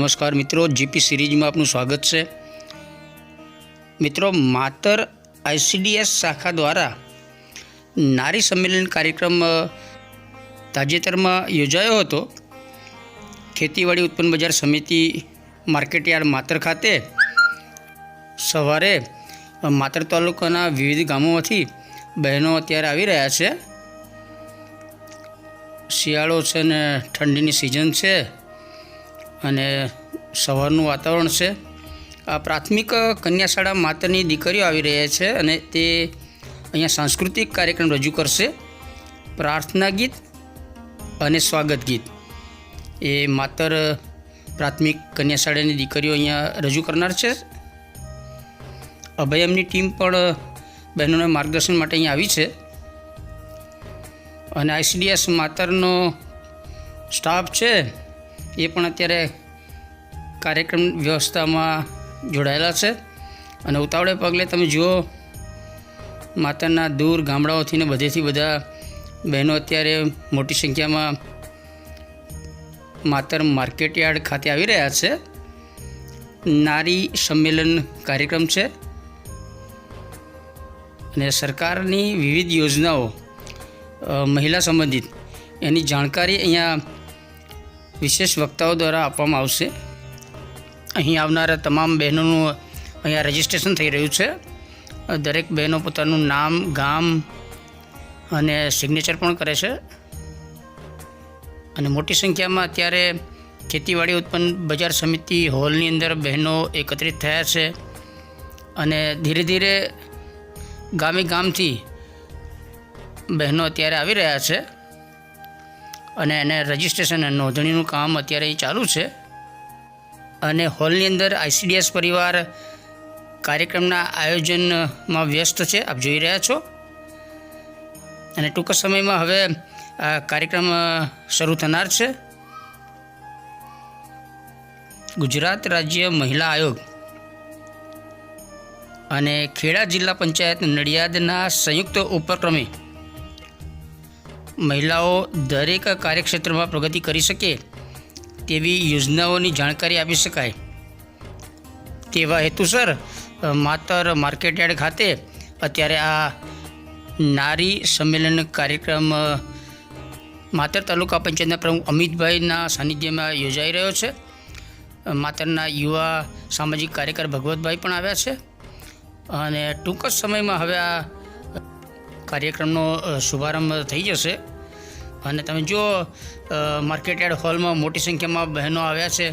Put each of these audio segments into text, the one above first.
નમસ્કાર મિત્રો, જીપી સિરીઝમાં આપનું સ્વાગત છે. મિત્રો, માતર આઈસીડીએસ શાખા દ્વારા નારી સંમેલન કાર્યક્રમ તાજેતરમાં યોજાયો હતો. ખેતીવાડી ઉત્પન્ન બજાર સમિતિ માર્કેટયાર્ડ માતર ખાતે સવારે માતર તાલુકાના વિવિધ ગામોમાંથી બહેનો અત્યારે આવી રહ્યા છે. શિયાળો છે ને ઠંડીની સિઝન છે. અને સવારનું વાતાવરણ છે. આ પ્રાથમિક કન્યા શાળા માતરની દીકરીઓ આવી રહ્યા છે અને તે અહીંયા સાંસ્કૃતિક કાર્યક્રમ રજૂ કરશે. પ્રાર્થના ગીત અને સ્વાગત ગીત. એ માતર પ્રાથમિક કન્યા શાળાની દીકરીઓ અહીંયા રજૂ કરનાર છે. અભયમની ટીમ પણ બહેનોને માર્ગદર્શન માટે અહીંયા આવી છે. અને આઈસીડીએસ માતરનો સ્ટાફ છે. એ પણ અત્યારે કાર્યક્રમ વ્યવસ્થામાં જોડાયેલા છે. અને ઉતાવળે પગલે તમે જુઓ, માતાના દૂર ગામડાઓથી ને બધેથી બધા બહેનો અત્યારે મોટી સંખ્યામાં માતર માર્કેટ યાર્ડ ખાતે આવી રહ્યા છે. નારી સંમેલન કાર્યક્રમ છે. અને સરકારની વિવિધ યોજનાઓ મહિલા સંબંધિત, એની જાણકારી અહીંયા વિશેષ વક્તાઓ દ્વારા આપવામાં આવશે. અહીં આવનારા તમામ બહેનોનું અહીંયા રજિસ્ટ્રેશન થઈ રહ્યું છે. દરેક બહેનો પોતાનું નામ, ગામ અને સિગ્નેચર પણ કરે છે. અને મોટી સંખ્યામાં અત્યારે ખેતીવાડી ઉત્પન્ન બજાર સમિતિ હોલની અંદર બહેનો એકત્રિત થયા છે. અને ધીરે ધીરે ગામે ગામથી બહેનો અત્યારે આવી રહ્યા છે. અને એને રજિસ્ટ્રેશન અને નોંધણીનું કામ અત્યારે ચાલુ છે. અને હોલની અંદર આઈસીડીએસ પરિવાર કાર્યક્રમના આયોજનમાં વ્યસ્ત છે, આપ જોઈ રહ્યા છો. અને ટૂંક સમયમાં હવે આ કાર્યક્રમ શરૂ થનાર છે. ગુજરાત રાજ્ય મહિલા આયોગ અને ખેડા જિલ્લા પંચાયત નડિયાદના સંયુક્ત ઉપક્રમે મહિલાઓ દરેક કાર્યક્ષેત્રમાં પ્રગતિ કરી શકે તેવી યોજનાઓની જાણકારી આપી શકાય. તેવા હેતુસર માતર માતર માર્કેટયાર્ડ ખાતે અત્યારે આ નારી સંમેલન કાર્યક્રમ માતર તાલુકા પંચાયતના પ્રમુખ અમિતભાઈના સાનિધ્યમાં યોજાઈ રહ્યો છે. માતરના યુવા સામાજિક કાર્યકર ભગવતભાઈ પણ આવ્યા છે. અને ટૂંક જ સમયમાં હવે આ કાર્યક્રમનો શુભારંભ થઈ જશે. અને તમે અ, માર્કેટયાર્ડ હોલમાં મોટી સંખ્યામાં બહેનો આવ્યા છે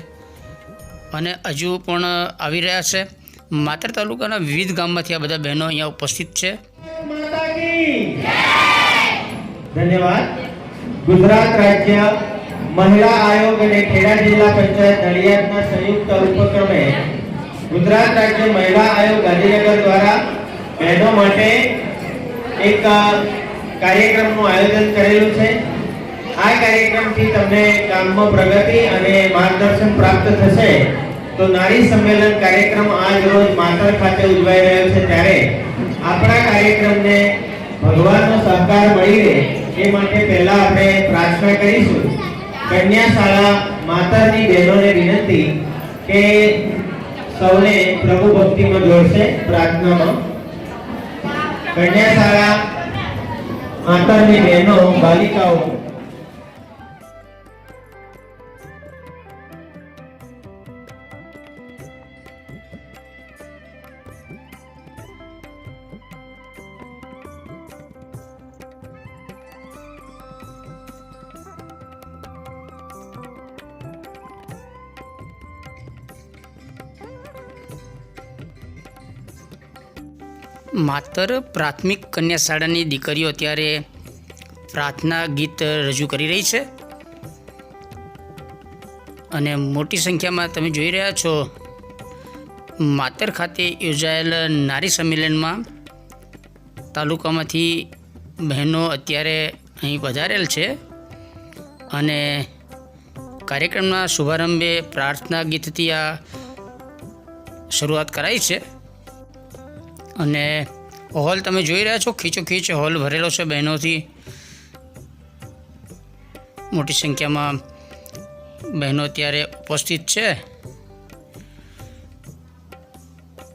અને હજુ પણ આવી રહ્યા છે. માતર તાલુકાના વિવિધ ગામમાંથી આ બધા બહેનો અહીંયા ઉપસ્થિત છે. ધન્યવાદ. ગુજરાત રાજ્ય મહિલા આયોગ અને ખેડા જિલ્લા પંચાયત નડિયાદના સંયુક્ત ઉપક્રમે ગુજરાત રાજ્ય મહિલા આયોગ ગાંધીનગર દ્વારા બહેનો માટે એક કાર્યક્રમનું આયોજન કરેલું છે. આ કાર્યક્રમથી તમને કામમાં પ્રગતિ અને માર્ગદર્શન પ્રાપ્ત થશે. તો નારી સંમેલન કાર્યક્રમ આજ રોજ માતર ખાતે ઉજવાઈ રહ્યો છે. ત્યારે આપણા કાર્યક્રમને ભગવાનનો સહકાર મળી રહે એ માટે પહેલા આપણે પ્રાર્થના કરીશું. કન્યા શાળા માતરની બહેનોને વિનંતી કે સૌને પ્રભુ ભક્તિમાં જોડશે પ્રાર્થનામાં. કન્યા શાળા માતરની બહેનો બાલિકાઓ. માતર પ્રાથમિક કન્યા શાળાની દીકરીઓ અત્યારે પ્રાર્થના ગીત રજૂ કરી રહી છે. અને મોટી સંખ્યામાં તમે જોઈ રહ્યા છો, માતર ખાતે યોજાયેલ નારી સંમેલનમાં તાલુકામાંથી બહેનો અત્યારે અહીં વધારેલ છે અને કાર્યક્રમના શુભારંભે પ્રાર્થના ગીતથી આ શરૂઆત કરાઈ છે. અને હોલ તમે જોઈ રહ્યા છો? ખીચોખીચ હોલ ભરેલો છે બહેનોથી. મોટી સંખ્યામાં બહેનો અત્યારે ઉપસ્થિત છે.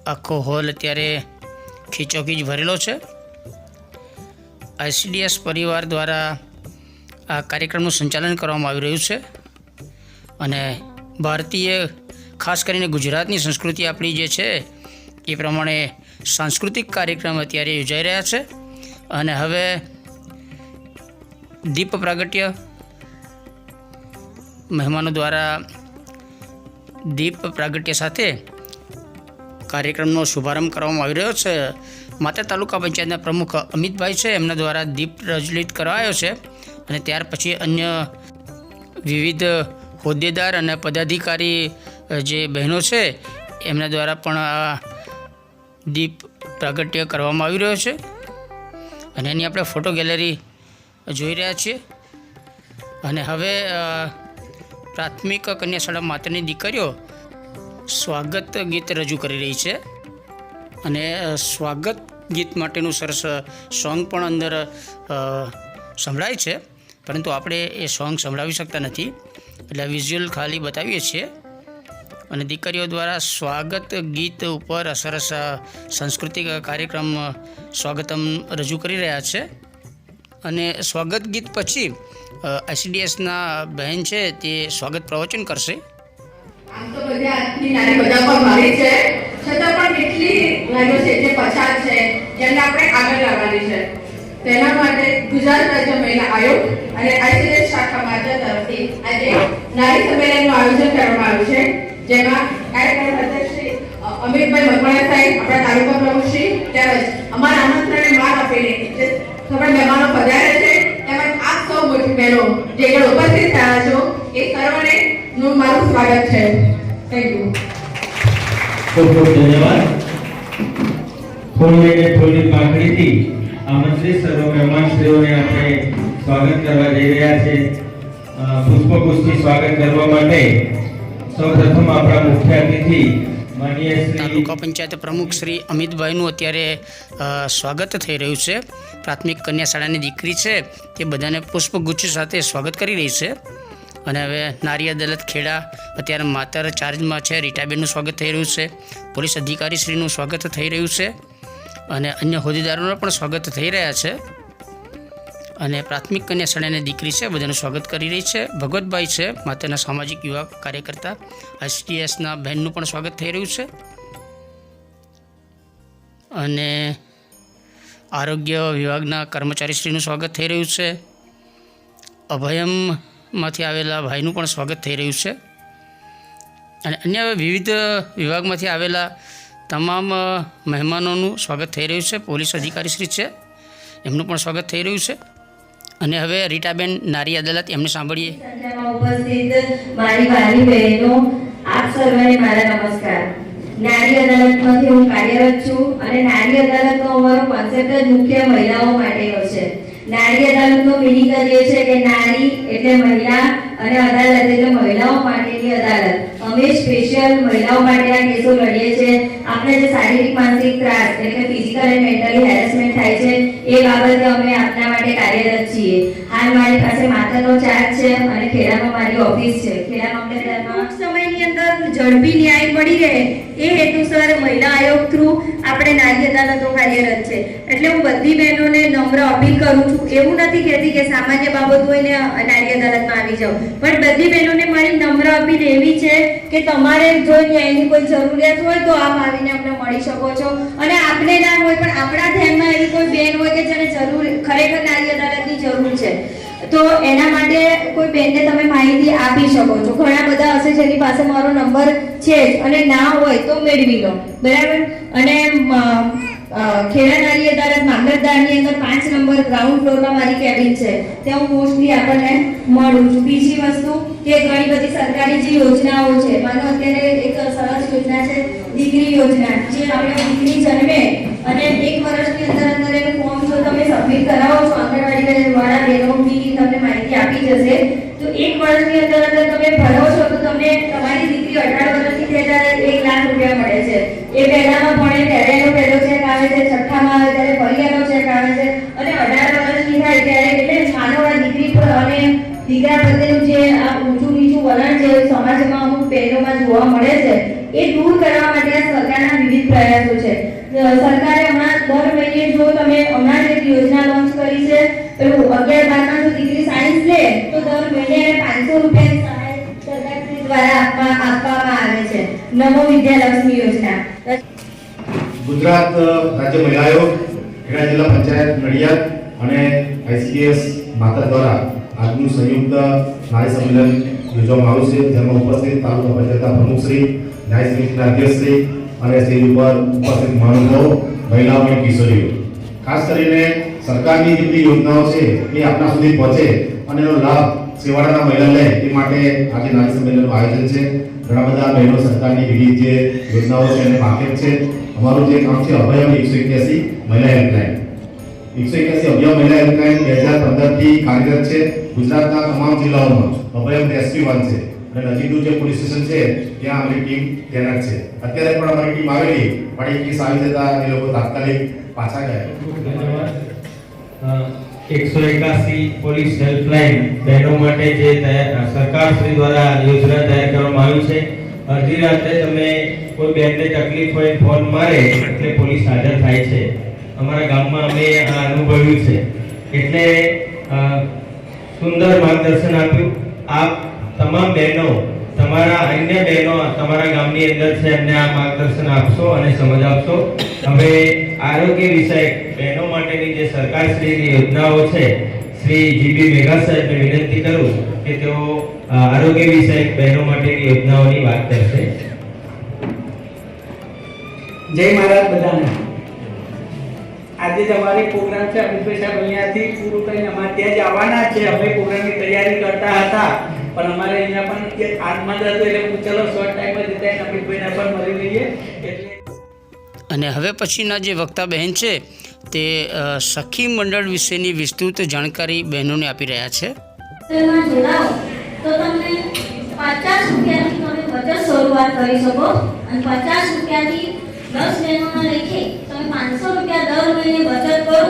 આખો હોલ અત્યારે ખીચોખીચ ભરેલો છે. આઈસીડીએસ પરિવાર દ્વારા આ કાર્યક્રમનું સંચાલન કરવામાં આવી રહ્યું છે. અને ભારતીય, ખાસ કરીને ગુજરાતની સંસ્કૃતિ આપણી જે છે, એ પ્રમાણે સાંસ્કૃતિક કાર્યક્રમ અત્યારે યોજાઈ રહ્યા છે. અને હવે દીપ પ્રાગટ્ય મહેમાનો દ્વારા દીપ પ્રાગટ્ય સાથે કાર્યક્રમનો શુભારંભ કરવામાં આવી રહ્યો છે. માતા તાલુકા પંચાયતના પ્રમુખ અમિતભાઈ છે, એમના દ્વારા દીપ પ્રજ્વલિત કરાયો છે. અને ત્યાર પછી અન્ય વિવિધ હોદ્દેદાર અને પદાધિકારી જે બહેનો છે, એમના દ્વારા પણ આ દીપ પ્રાગટ્ય કરવામાં આવી રહ્યો છે. અને એની આપણે ફોટો ગેલેરી જોઈ રહ્યા છીએ. અને હવે પ્રાથમિક કન્યા શાળા માતાની દીકરીઓ સ્વાગત ગીત રજૂ કરી રહી છે. અને સ્વાગત ગીત માટેનું સરસ સોંગ પણ અંદર સંભળાય છે. પરંતુ આપણે એ સોંગ સંભળાવી શકતા નથી. એટલે વિઝ્યુઅલ ખાલી બતાવીએ છીએ. અને દીકરીઓ દ્વારા સ્વાગત ગીત ઉપર સરસ સાંસ્કૃતિક કાર્યક્રમ સ્વાગતમ રજૂ કરી રહ્યા છે. અને સ્વાગત ગીત પછી આઈસીડીએસના બહેન છે તે સ્વાગત પ્રવચન કરશે. તેના માટે ગુજરાત રાજ્ય મહિલા આયોગ અને આઈસીએસ શાખા માતા તરફથી આજે નારી સંમેલનનું આયોજન કરવામાં આવ્યું છે. જેમાં શ્રી અમિતભાઈ મકવાણા સાહેબ આપણા સ્વાગત કરવા જઈ રહ્યા છે અ, સ્વાગત કરવા માટે સૌપ્રથમ આપણા મુખ્ય અતિથિ તાલુકા પંચાયત પ્રમુખ શ્રી અમિતભાઈનું અત્યારે સ્વાગત થઈ રહ્યું છે. પ્રાથમિક કન્યા શાળાની દીકરી છે. તે બધાને પુષ્પગુચ્છ સાથે સ્વાગત કરી રહી છે. અને હવે નારી અદાલત ખેડા, અત્યારે માતર ચાર્જમાં છે. રીટાબેનનું સ્વાગત થઈ રહ્યું છે. પોલીસ અધિકારીશ્રીનું સ્વાગત થઈ રહ્યું છે. અને અન્ય હોદ્દેદારોનું પણ સ્વાગત થઈ રહ્યા છે. અને પ્રાથમિક કન્યા શાળાની દીકરી છે, બધાનું સ્વાગત કરી રહી છે. ભગવતભાઈ છે, માતાના સામાજિક યુવા કાર્યકર્તા, એસટીએસના બહેનનું પણ સ્વાગત થઈ રહ્યું છે. અને આરોગ્ય વિભાગના કર્મચારીશ્રીનું સ્વાગત થઈ રહ્યું છે. અભયમમાંથી આવેલા ભાઈનું પણ સ્વાગત થઈ રહ્યું છે. અને અન્ય વિવિધ વિભાગમાંથી આવેલા તમામ મહેમાનોનું સ્વાગત થઈ રહ્યું છે. પોલીસ અધિકારીશ્રી છે, એમનું પણ સ્વાગત થઈ રહ્યું છે. અને હવે રીટાબેન નારી અદાલત, એમને સાંભળીએ. ઉપસ્થિત મારી વાલી બહેનો, આપ સર્વને મારા નમસ્કાર. નારી અદાલતમાંથી હું કાર્યરત છું અને નારી અદાલતનો અમારો કોન્સેપ્ટ જ મુખ્ય મહિલાઓ માટેનો છે. નારી અદાલતનો મિનિંગ જ એ છે કે નારી એટલે મહિલા અને અદાલત એટલે મહિલાઓ માટેની અદાલત. અમે સ્પેશિયલ મહિલાઓ માટે આ કેસો લડીએ છીએ આપણે જે શારીરિક, માનસિક ત્રાસ એટલે ફિઝિકલ અને મેન્ટલી હેરેસમેન્ટ થાય છે, એ બાબતે અમે આપના માટે કાર્યરત છીએ. હાલ મારી પાસે માતાનો ચાર્જ છે અને ખેડામાં મારી ઓફિસ છે. ખેડા મામલતદારમાં ટૂંક સમયની અંદર ઝડપી ન્યાય મળી રહે એ હેતુસર મહિલા આયોગ થ્રુ આપણે નારી અદાલતો કાર્યરત છે. એટલે હું બધી બહેનોને નમ્ર અપીલ કરું છું. એવું નથી કહેતી કે સામાન્ય બાબત હોય ને નારી અદાલતમાં આવી જાઓ પણ બધી બહેનોને મારી નમ્ર અપીલ એવી છે કે તમારે જો ન્યાયની કોઈ જરૂરિયાત હોય તો આપ આવીને અમને મળી શકો છો. અને આપણે ના હોય પણ આપણા ધ્યાનમાં એવી કોઈ બેન હોય કે જેને જરૂર, ખરેખર નારી અદાલતની જરૂર છે. તો એના માટે કોઈ બેનને તમે માહિતી આપી શકો છો. ઘણા બધા હશે જેની પાસે મારો નંબર છે અને ના હોય તો મેળવી લો. બરાબર? અને ખેડા નારી અદાલત મામલતદારની અંદર પાંચ નંબર ગ્રાઉન્ડ ફ્લોરમાં મારી કેબિન છે. ત્યાં હું મોસ્ટલી આપણને મળું છું. બીજી વસ્તુ કે ઘણી બધી સરકારી જે યોજનાઓ છે, માનો અત્યારે એક સરસ યોજના છે, દીકરી યોજના. જે આપણે દીકરી જન્મે અને એક વર્ષની અંદર અંદર એનું ફોર્મ જો તમે સબમિટ કરાવો છો આંગણવાડી વાળા બહેનો બી તમને માહિતી આપી જશે તો એક વર્ષની અંદર અંદર તમે ભરો છો તો તમને તમારી દીકરી અઢાર વર્ષની થઈ ત્યારે એક લાખ રૂપિયા મળે છે એ પહેલામાં ભણે ત્યારે એનો પહેલો ચેક આવે છે છઠ્ઠામાં આવે ત્યારે ફરી એનો ચેક આવે છે અને અઢાર વર્ષની થાય ત્યારે એટલે માનો આ દીકરી પર અને દીકરા પ્રત્યેનું જે આ ઊંચું નીચું વલણ જે બહેનોમાં જોવા મળે છે એ દૂર કરવા માટે આ સરકારના વિવિધ પ્રયાસો છે અ, સરકારે હમણાં દર મહિને જો તમે હમણાં એક યોજના લોન્ચ કરી છે પેલું અગિયાર બારમાં જો દીકરી સાયન્સ લે, તો દર મહિને એને પાંચસો રૂપિયાની સહાય સરકારશ્રી દ્વારા આપવા આપવામાં આવે છે. નમો વિદ્યાલક્ષ્મી યોજના. ગુજરાત રાજ્ય મહિલા આયોગ, ખેડા જિલ્લા પંચાયત નડિયાદ અને આઈસીએસ માતા દ્વારા આજનું સંયુક્ત નારી સંમેલન યોજવામાં આવ્યું છે, જેમાં ઉપસ્થિત તાલુકા પંચાયતના પ્રમુખશ્રી ન્યાય સમિતિના અધ્યક્ષશ્રી અને સ્ટેજ ઉપર ઉપસ્થિત મહાનુભાવો, મહિલાઓ અને કિશોરીઓ. ખાસ કરીને સરકારની જેટલી યોજનાઓ છે એ આપણા સુધી પહોંચે અને એનો લાભ છેવાડાના મહિલા લે એ માટે આજે નારી સંમેલનનું આયોજન છે. ઘણા બધા બહેનો સરકારની વિવિધ જે યોજનાઓ છે એને વાકેફ છે. અમારું જે કામ છે અભયમ એકસો એક્યાસી મહિલા હેલ્પલાઇન. એકસો એક્યાસી અભયમ મહિલા હેલ્પલાઇન બે હજાર પંદરથી કાર્યરત છે. ગુજરાતના તમામ જિલ્લાઓમાં અભયમ રેસ્ક્યુ વન છે. અને નજીકનું જે પોલીસ સ્ટેશન છે, ત્યાં અમારી ટીમ તૈનાત છે. અત્યારે પણ અમારી ટીમ આવેલી, પણ એ કેસ આવી જતા એ લોકો તાત્કાલિક પાછા ગયા એકસો એકાસી પોલીસ હેલ્પલાઇન બહેનો માટે જે સરકાર શ્રી દ્વારા યોજના તૈયાર કરવામાં આવી છે. અડધી રાત્રે તમે કોઈ બેનને તકલીફ હોય, ફોન મારે, એટલે પોલીસ હાજર થાય છે. અમારા ગામમાં અમે આ અનુભવ્યું છે. એટલે સુંદર માર્ગદર્શન આપ્યું. આપ તમામ બહેનો તમારા અન્ય બહેનો, તમારા ગામની અંદર છે, એમને આ માર્ગદર્શન આપશો અને સમજ આપશો. હવે આરોગ્ય વિષયક બહેનો માટેની જે સરકારશ્રીની યોજનાઓ છે, શ્રી જીબી મેઘા સાહેબને વિનંતી કરું કે તેઓ આરોગ્ય વિષયક બહેનો માટેની યોજનાઓની વાત કરશે. જય મહારાજ બધાને. આજે તમારી પ્રોગ્રામ છે, અમિતભાઈ સાહેબ અહીંયાથી પૂરું કરીને અમારે ત્યાં જ આવવાના છે. અમે પ્રોગ્રામની તૈયારી કરતા હતા. પણ અમારે અહીંયા પણ એક આત્મા હતો એટલે ચલો શોર્ટ ટાઈમમાં જતા અમિતભાઈને પણ મળી લઈએ એટલે અને હવે પછીના જે વક્તા બહેન છે તે સખી મંડળ વિશેની વિસ્તૃત જાણકારી બહેનોને આપી રહ્યા છે. તો તમને પચાસ રૂપિયાથી તમે બચત શરૂઆત કરી શકો અને પચાસ રૂપિયાથી દસ બહેનોના લેખે તમે પાંચસો રૂપિયા દર મહિને બચત કરો.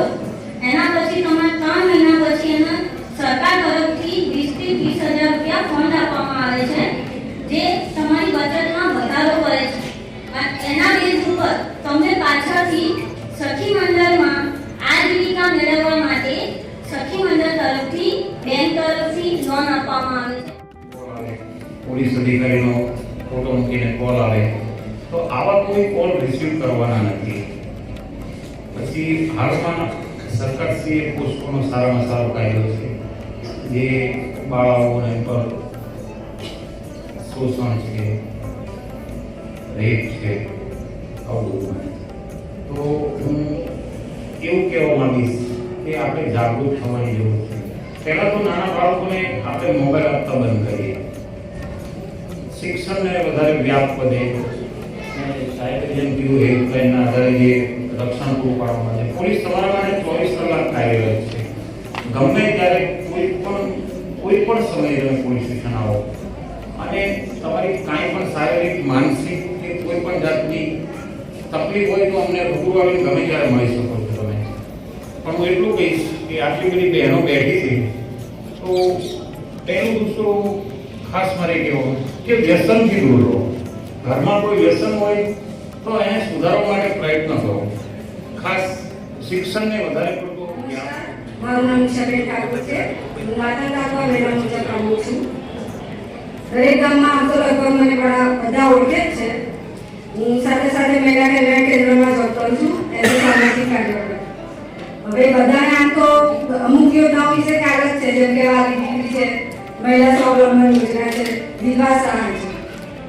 એના પછી તમારે ત્રણ મહિના પછી એના સરકાર પોલીસ ફોટો મૂકીને કોલ આવે, તો આવા કોઈ કોલ રિસીવ કરવાના નથી. પછી હાલમાં સરકારશ્રીએ પોસ્ટોનો સારામાં સારો કાયદો છે, જે બાળાઓને પર શોષણ છે, રેપ છે, આવું તો હું એવું કહેવા માંગીશ કે આપણે જાગૃત થવાની જરૂર છે. પહેલા તો નાના બાળકોને આપણે મોબાઈલ આપતા બંધ કરીએ. શિક્ષણને વધારે વ્યાપ વધે. સાહેબ જેમ કીધું, હેલ્પલાઇનના આધારે જે રક્ષણ પૂરું પાડવામાં આવે પોલીસ તમારા માટે ચોવીસ કલાક કાર્યરત છે. ગમે ત્યારે કોઈ પણ કોઈ પણ સમયે તમે પોલીસ સ્ટેશન આવો. અને તમારી કાંઈ પણ શારીરિક, માનસિક કે કોઈ પણ જાતની તકલીફ હોય તો અમને રૂબરૂ આવીને ગમે ત્યારે મળી શકો છો તમે. પણ હું એટલું કહીશ કે આટલી બધી બહેનો બેઠી છે, તો પહેલું દૂસરો ખાસ મારે કહેવું કે વ્યસનથી દૂર રહો ઘરમાં કોઈ વ્યસન હોય તો એને સુધારવા માટે પ્રયત્ન કરો. ખાસ શિક્ષણને વધારે પડતો મારું નામ શરીર ઠાકોર છે. હું માતા તાલુકા મહિલા મોરચા પ્રમુખ છું. દરેક ગામમાં આમ તો લગભગ મને બધા બધા ઓળખે જ છે. હું સાથે સાથે મહિલા કલ્યાણ કેન્દ્રમાં જોબ કરું છું, એઝ અ સામાજિક કાર્યકર. હવે બધાને આમ તો અમુક યોજનાઓ વિશે ખ્યાલ જ છે, જેમ કે વાલી દીકરી છે મહિલા સ્વાવલંબન યોજના છે વિધવા સહાય છે.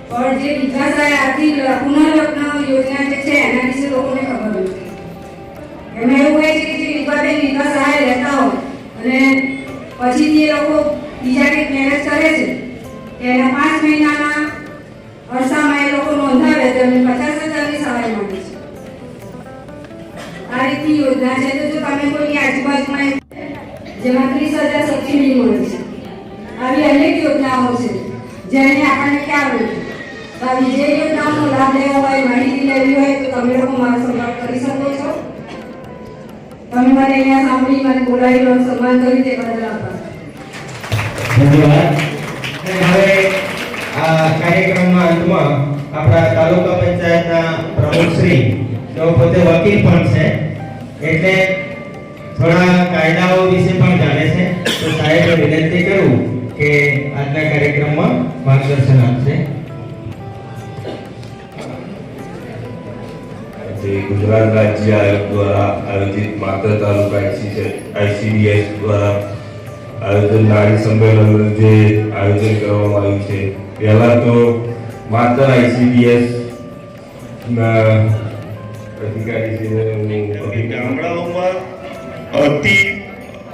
પણ જે વિધવા સહાય આર્થિક પુનઃલગ્ન યોજના જે છે, એના વિશે લોકોને ખબર નથી. એમાં એવું હોય છે કે જે વિધવાબેન વિધવા સહાય લેતા હોય અને પછી તે લોકો બીજા કંઈક મેરેજ કરે છે એના પાંચ મહિનાના અરસામાં એ લોકો નોંધાવે તો એમને પચાસ હજારની સહાય માંગે છે. આ રીતની યોજના છે. તો જો તમે કોઈની આજુબાજુમાં જેમાં ત્રીસ હજાર સબસિડી મળે છે આવી અનેક યોજનાઓ છે, જેને આપણને ખ્યાલ નથી આવી જે યોજનાઓનો લાભ લેવો હોય, માહિતી લેવી હોય, તો તમે લોકો મારો સંપર્ક કરી શકો છો. તમે મને અહીંયા સાંભળી, મને બોલાવી લો સન્માન કરી તે બદલ કાર્યક્રમના અંતમાં આપણા તાલુકા પંચાયતના પ્રમુખ શ્રી, તેઓ પોતે વકીલ પણ છે, એટલે થોડા કાયદાઓ વિશે પણ જાણે છે. તો સાહેબે વિનંતી કરું કે આજના કાર્યક્રમમાં માર્ગદર્શન આપશે. ગુજરાત રાજ્ય આયોગ દ્વારા આયોજિત માત્ર તાલુકા આઈસીડીએસ દ્વારા આયોજન નારી સંમેલનનું જે આયોજન કરવામાં આવ્યું છે પહેલા તો માત્ર આઈસીડીએસ અધિકારી ગામડાઓમાં અતિ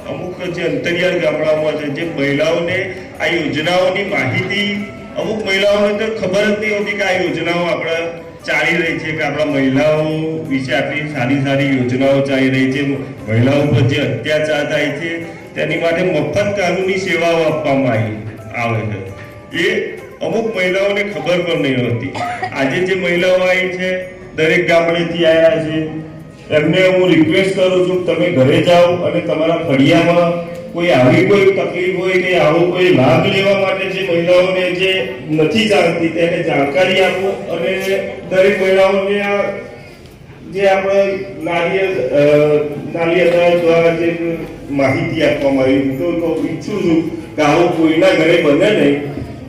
અમુક જે અંતરિયાળ ગામડાઓમાં છે, જે મહિલાઓને આ યોજનાઓની માહિતી, અમુક મહિલાઓને તો ખબર જ નહીં હોતી કે આ યોજનાઓ આપણા ચાલી રહી છે, કે આપણા મહિલાઓ વિશે આટલી સારી સારી યોજનાઓ ચાલી રહી છે. મહિલાઓ પર જે અત્યાચાર થાય છે, તેની માટે મફત કાનૂની સેવાઓ આપવામાં આવી, આવે છે. એ અમુક મહિલાઓને ખબર પણ નહીં હોતી. આજે જે મહિલાઓ આવી છે, દરેક ગામડેથી આવ્યા છે એમને હું રિક્વેસ્ટ કરું છું તમે ઘરે જાઓ અને તમારા ફળિયામાં કોઈ આવી કોઈ તકલીફ હોય કે આવો કોઈ લાભ લેવા માટે જે મહિલાઓને જે નથી જાણતી તેને જાણકારી આપો અને દરેક મહિલાઓને આ જે આપણે નારી અ, નારી દ્વારા જે માહિતી આપવામાં આવી. હું તો ઈચ્છું છું કે આવું કોઈના ઘરે બને નહીં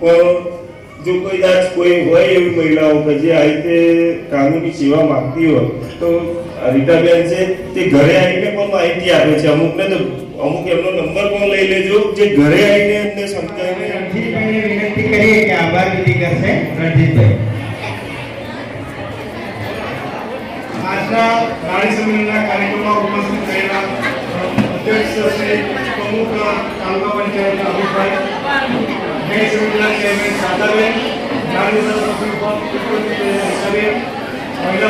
પણ જો કોઈ દાચ કોઈ હોય એવી મહિલાઓ કે જે આ રીતે કાનૂની સેવા માંગતી હોય તો રીટાબેન છે તે ઘરે આવીને પણ માહિતી આપે છે. અમુકને તો અમુક એમનો નંબર પણ લઈ લેજો જે ઘરે આવીને એમને સમજાવીને રણજીતભાઈને વિનંતી કરીએ કે આભાર વિધિ કરશે. રણજીતભાઈ. આજના નારી સંમેલનના કાર્યક્રમમાં ઉપસ્થિત થયેલા અધ્યક્ષ શ્રી પ્રમુખ તાલુકા પંચાયતના અમિતભાઈ ન્યાય સમિતિના ચેરમેન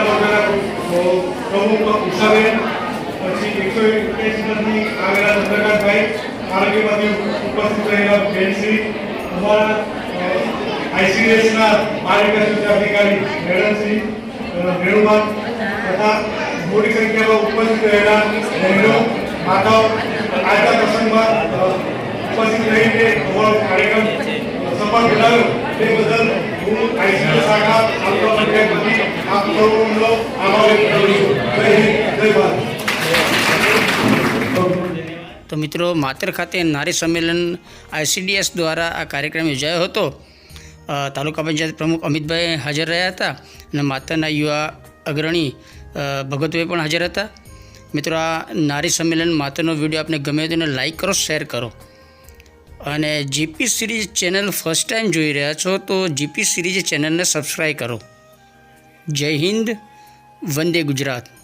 મોરચાના પ્રમુખ ઉષાબેન પછી એકસો ઉપસ્થિત રહેલા બેનશ્રી અમારા આઈસીડીએસના વિકાસ અધિકારી મેડમશ્રી વેણુબા તથા મોટી સંખ્યામાં ઉપસ્થિત રહેલા બહેનો માતાઓ, આજના પ્રસંગમાં ઉપસ્થિત રહીને અમારો કાર્યક્રમ સફળ બનાવ્યો તે બદલ હું આઈસીયુ શાખા તાલુકા પંચાયત વતી આપ સૌનો આભાર વ્યક્ત કરું છું જય હિન્દ જય ભારત તો મિત્રો, માતર ખાતે નારી સંમેલન આઈસીડીએસ દ્વારા આ કાર્યક્રમ યોજાયો હતો. તાલુકા પંચાયત પ્રમુખ અમિતભાઈ હાજર રહ્યા હતા અને માતાના યુવા અગ્રણી ભગતભાઈ પણ હાજર હતા. મિત્રો, આ નારી સંમેલન માતાનો વીડિયો આપને ગમે તેને લાઈક કરો, શેર કરો. અને GP series channel first time જોઈ રહ્યા છો, તો જીપી સિરીઝ ચેનલને સબસ્ક્રાઈબ કરો. જય હિન્દ, વંદે ગુજરાત.